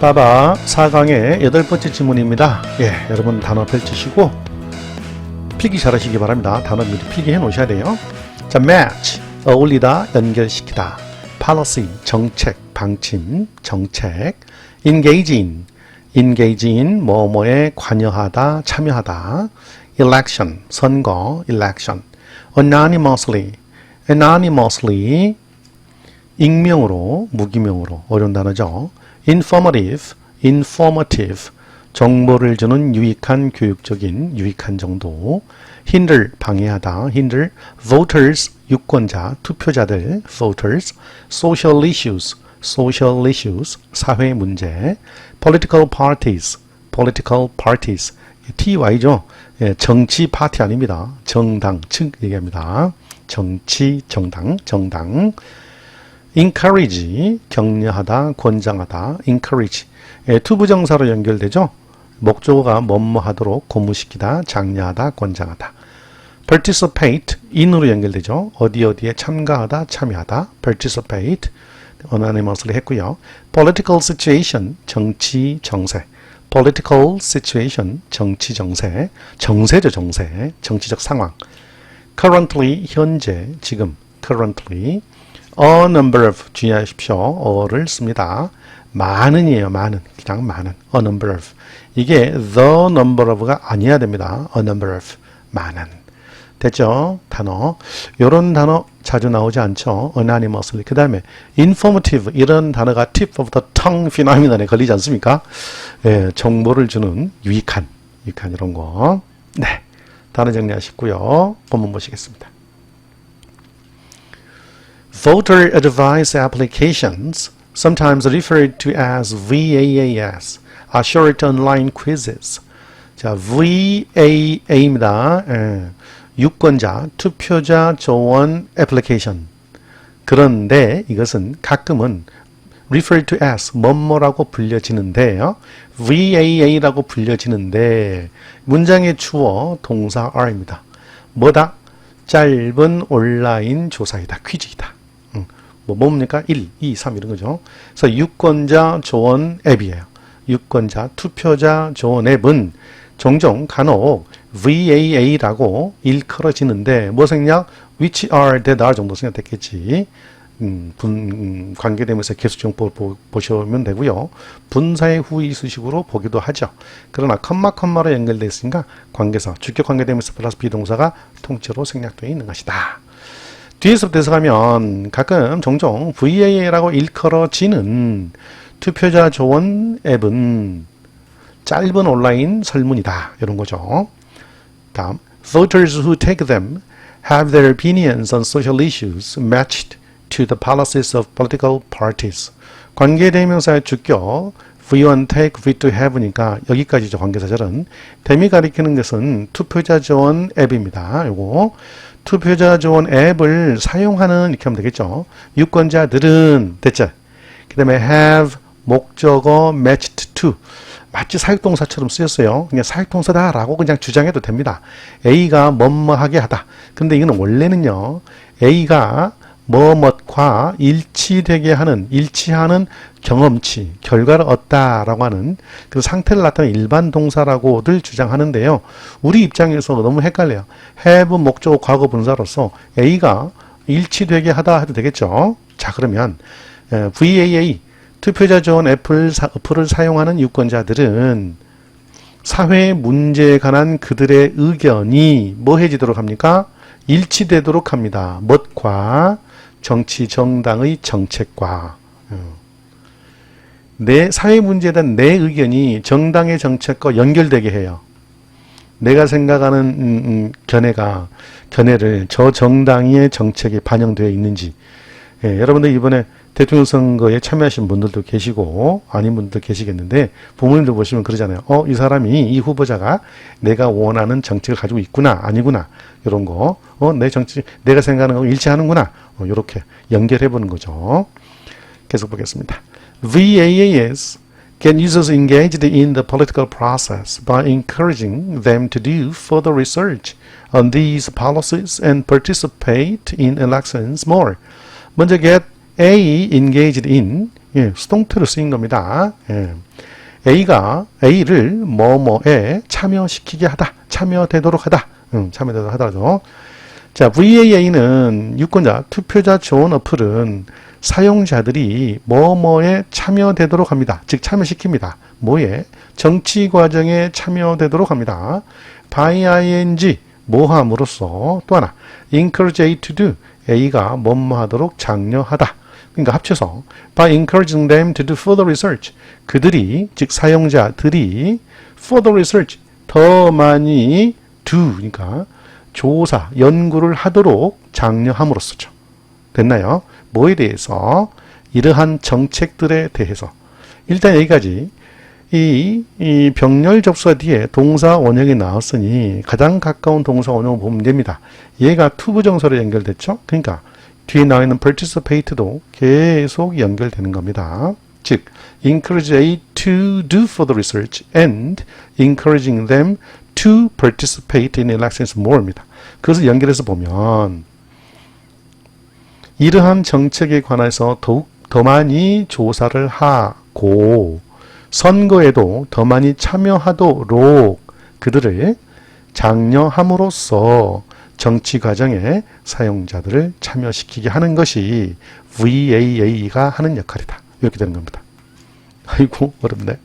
빠바 4강의 여덟 번째 질문입니다. 예, 여러분 단어 펼치시고 필기 잘하시기 바랍니다. 단어 미리 필기해 놓으셔야 돼요. 자, match 어울리다, 연결시키다. policy 정책, 방침, 정책. engage in engage in 뭐뭐에 관여하다, 참여하다. election 선거, election. anonymously anonymously 익명으로, 무기명으로 어려운 단어죠. Informative, informative 정보를 주는 유익한 교육적인 유익한 정도. hinder 방해하다, hinder voters 유권자, 투표자들 voters social issues, social issues 사회 문제. political parties, political parties TY죠. 예, 정치 파티 아닙니다. 정당 측 얘기합니다. 정치 정당 정당 encourage 격려하다 권장하다 encourage 예, 투부정사로 연결되죠 목적어가 뭐뭐 하도록 고무시키다 장려하다 권장하다 participate in으로 연결되죠 어디 어디에 참가하다 참여하다 participate anonymously 했고요 political situation 정치 정세 political situation 정치 정세 정세죠 정세 정치적 상황 currently 현재 지금 currently a number of 주의하십시오. 어를 씁니다. 많은이에요. 많은. 그냥 많은. a number of. 이게 the number of가 아니어야 됩니다. a number of. 많은. 됐죠? 단어. 요런 단어 자주 나오지 않죠? anonymously. 그 다음에 informative. 이런 단어가 tip of the tongue phenomenon에 걸리지 않습니까? 예, 정보를 주는 유익한. 유익한 이런 거. 네. 단어 정리하시고요. 본문 보시겠습니다. Voter Advice Applications, sometimes referred to as VAAS, are short online quizzes. 자, VAA입니다. 예, 유권자 투표자 조언 애플리케이션. 그런데 이것은 가끔은 referred to as 뭐뭐라고 불려지는데요. VAA라고 불려지는데 문장의 주어 동사 are입니다. 뭐다? 짧은 온라인 조사이다. 퀴즈이다. 음, 뭐 뭡니까? 1, 2, 3 이런 거죠. 그래서 유권자 조언 앱이에요. 유권자 투표자 조언 앱은 종종 간혹 VAA라고 일컬어지는데 뭐 생략 which are that are 정도 생략됐겠지. 음, 분 음, 관계되면서 계수정보 보, 보시면 되고요. 분사의 후의 수식으로 보기도 하죠. 그러나 컴마 컴마로 연결되어 있으니까 관계사, 주격 관계되면서 플러스 비동사가 통째로 생략되어 있는 것이다. 뒤에서부터 해서 가면 가끔 종종 VA라고 일컬어지는 투표자 조언 앱은 짧은 온라인 설문이다. 이런 거죠. 다음, voters who take them have their opinions on social issues matched to the policies of political parties. 관계대명사의 주격 V1 take, V2 have니까 여기까지죠. 관계사절은. 댐이 가리키는 것은 투표자 조언 앱입니다. 요거 투표자 조언 앱을 사용하는 이렇게 하면 되겠죠. 유권자들은 됐죠. 그 다음에 have 목적어 matched to 마치 사역동사처럼 쓰였어요. 그냥 사역동사다라고 그냥 주장해도 됩니다. A가 뭐뭐하게 하다. 근데 이거는 원래는요. A가 뭐뭇과 일치되게 하는 일치하는 경험치 결과를 얻다라고 하는 그 상태를 나타내는 일반 동사라고들 주장하는데요. 우리 입장에서 너무 헷갈려요. have 목적어 과거 분사로서 A가 일치되게 하다 해도 되겠죠. 자 그러면 VAA 투표자 조언 애플 어플을 사용하는 유권자들은 사회 문제에 관한 그들의 의견이 뭐해지도록 합니까? 일치되도록 합니다. 멋과 정치 정당의 정책과 내 사회 문제에 대한 내 의견이 정당의 정책과 연결되게 해요. 내가 생각하는 음, 음, 견해가 견해를 저 정당의 정책에 반영되어 있는지 예, 여러분들 이번에 대통령 선거에 참여하신 분들도 계시고 아닌 분들도 계시겠는데 부모님들 보시면 그러잖아요. 어, 이 사람이 이 후보자가 내가 원하는 정책을 가지고 있구나 아니구나 이런 거. 어, 내 정치 내가 생각하는 거 일치하는구나. 어, 이렇게 연결해 보는 거죠. 계속 보겠습니다. VAAS get users engaged in the political process by encouraging them to do further research on these policies and participate in elections more. 먼저 get A engaged in 예, 수동태로 쓰인 겁니다. 예. A가 A를 뭐뭐에 참여시키게 하다, 참여되도록 하다, 음, 참여되도록 하다죠. 자, VAA는 유권자, 투표자 지원 어플은 사용자들이 뭐뭐에 참여되도록 합니다. 즉 참여시킵니다. 뭐에? 정치 과정에 참여되도록 합니다. by ing 뭐함으로써 또 하나 encourage to do A가 뭐뭐 하도록 장려하다. 그러니까 합쳐서 by encouraging them to do further research 그들이 즉 사용자들이 further research 더 많이 do 그러니까 조사 연구를 하도록 장려함으로써죠. 됐나요? 뭐에 대해서 이러한 정책들에 대해서 일단 여기까지 이, 이 병렬 접수가 뒤에 동사 원형이 나왔으니 가장 가까운 동사 원형을 보면 됩니다. 얘가 투부정사로 연결됐죠? 그러니까 뒤에 나와 있는 participate도 계속 연결되는 겁니다. 즉, encourage A to do further research and encouraging them to participate in elections more입니다. 그것을 연결해서 보면 이러한 정책에 관해서 더욱 더 많이 조사를 하고 선거에도 더 많이 참여하도록 그들을 장려함으로써 정치 과정에 사용자들을 참여시키게 하는 것이 VAA가 하는 역할이다. 이렇게 되는 겁니다. 아이고 어렵네.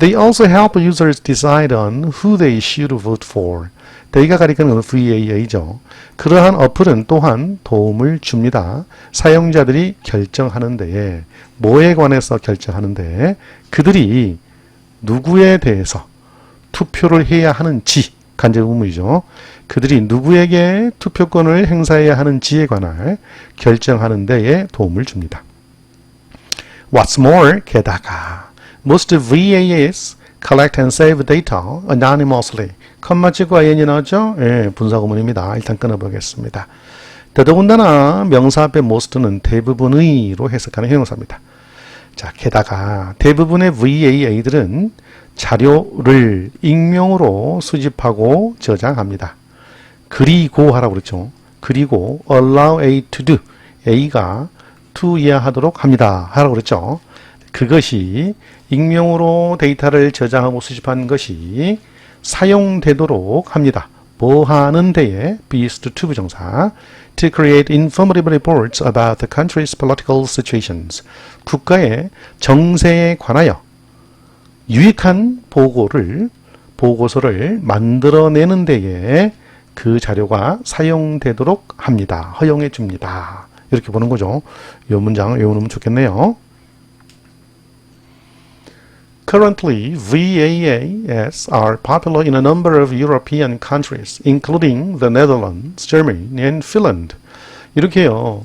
They also help users decide on who they should vote for. they가 가리키는 VAA죠. 그러한 어플은 또한 도움을 줍니다. 사용자들이 결정하는데 뭐에 관해서 결정하는데 그들이 누구에 대해서 투표를 해야 하는지 간접 의무이죠. 그들이 누구에게 투표권을 행사해야 하는지에 관한 결정하는 데에 도움을 줍니다. What's more, 게다가 most VAS collect and save data anonymously. 컴마 찍고 IN이 나왔죠? 예, 분사구문입니다. 일단 끊어보겠습니다. 더더군다나 명사 앞에 most는 대부분의로 해석하는 형용사입니다. 자, 게다가 대부분의 VAA들은 자료를 익명으로 수집하고 저장합니다. 그리고 하라고 그랬죠. 그리고 allow A to do. A가 to 이해하도록 합니다. 하라고 그랬죠. 그것이 익명으로 데이터를 저장하고 수집한 것이 사용되도록 합니다. 뭐 하는 데에 beast to 부정사 to create informative reports about the country's political situations 국가의 정세에 관하여 유익한 보고를 보고서를 만들어내는 데에 그 자료가 사용되도록 합니다. 허용해 줍니다. 이렇게 보는 거죠. 이 문장 외우면 좋겠네요. Currently, VAAs are popular in a number of European countries, including the Netherlands, Germany, and Finland. 이렇게요.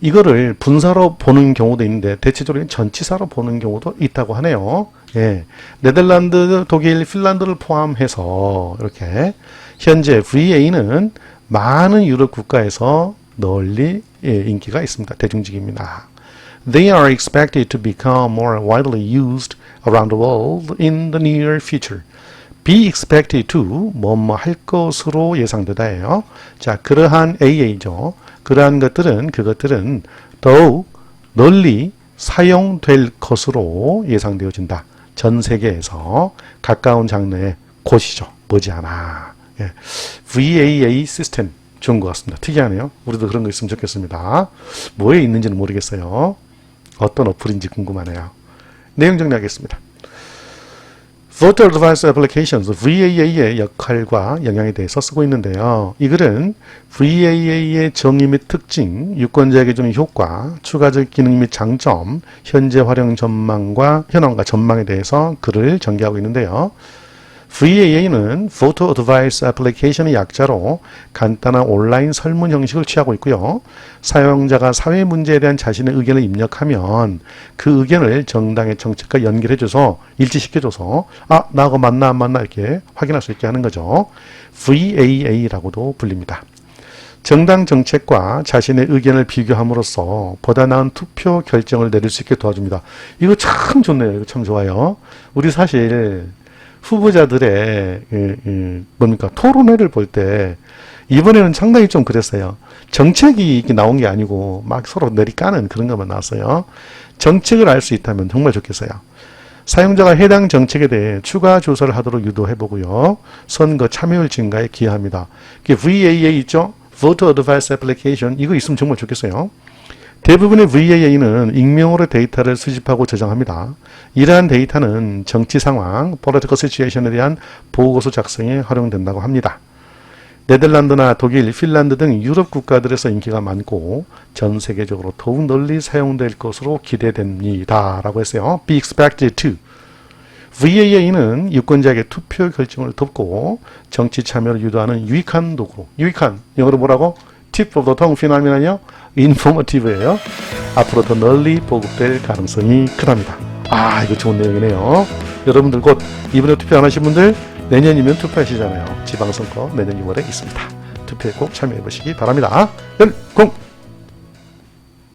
이거를 분사로 보는 경우도 있는데 대체적으로 전치사로 보는 경우도 있다고 하네요. 예. 네덜란드, 독일, 핀란드를 포함해서 이렇게 현재 VA는 많은 유럽 국가에서 널리 예, 인기가 있습니다. 대중적입니다. They are expected to become more widely used around the world in the near future. be expected to 뭐뭐 할 것으로 예상되다예요. 자, 그러한 AA죠. 그러한 것들은 그것들은 더욱 널리 사용될 것으로 예상되어진다. 전 세계에서 가까운 장르의 곳이죠. 머지않아. 예. VAA 시스템 좋은 것 같습니다. 특이하네요. 우리도 그런 거 있으면 좋겠습니다. 뭐에 있는지는 모르겠어요. 어떤 어플인지 궁금하네요. 내용 정리하겠습니다. Voter Advice Applications, VAA의 역할과 영향에 대해서 쓰고 있는데요. 이 글은 VAA의 정의 및 특징, 유권자에게 주는 효과, 추가적 기능 및 장점, 현재 활용 전망과 현황과 전망에 대해서 글을 전개하고 있는데요. VAA는 Photo Advice Application의 약자로 간단한 온라인 설문 형식을 취하고 있고요. 사용자가 사회 문제에 대한 자신의 의견을 입력하면 그 의견을 정당의 정책과 연결해줘서 일치시켜줘서 아 나하고 맞나 안 맞나 이렇게 확인할 수 있게 하는 거죠. VAA라고도 불립니다. 정당 정책과 자신의 의견을 비교함으로써 보다 나은 투표 결정을 내릴 수 있게 도와줍니다. 이거 참 좋네요. 이거 참 좋아요. 우리 사실 후보자들의 그, 그 뭡니까 토론회를 볼 때 이번에는 상당히 좀 그랬어요. 정책이 이렇게 나온 게 아니고 막 서로 내리까는 그런 것만 나왔어요. 정책을 알 수 있다면 정말 좋겠어요. 사용자가 해당 정책에 대해 추가 조사를 하도록 유도해보고요. 선거 참여율 증가에 기여합니다. VAA 있죠? Voter Advice Application 이거 있으면 정말 좋겠어요. 대부분의 VAA는 익명으로 데이터를 수집하고 저장합니다. 이러한 데이터는 정치 상황, political situation에 대한 보고서 작성에 활용된다고 합니다. 네덜란드나 독일, 핀란드 등 유럽 국가들에서 인기가 많고 전 세계적으로 더욱 널리 사용될 것으로 기대됩니다. 라고 했어요. Be expected to. VAA는 유권자에게 투표 결정을 돕고 정치 참여를 유도하는 유익한 도구. 유익한 영어로 뭐라고? Tip of the tongue 피나면요 informative예요. 앞으로 더 널리 보급될 가능성이 크답니다. 아 이거 좋은 내용이네요. 여러분들 곧 이번에 투표 안 하신 분들 내년이면 투표하시잖아요. 지방선거 내년 6월에 있습니다. 투표에 꼭 참여해 보시기 바랍니다. 연공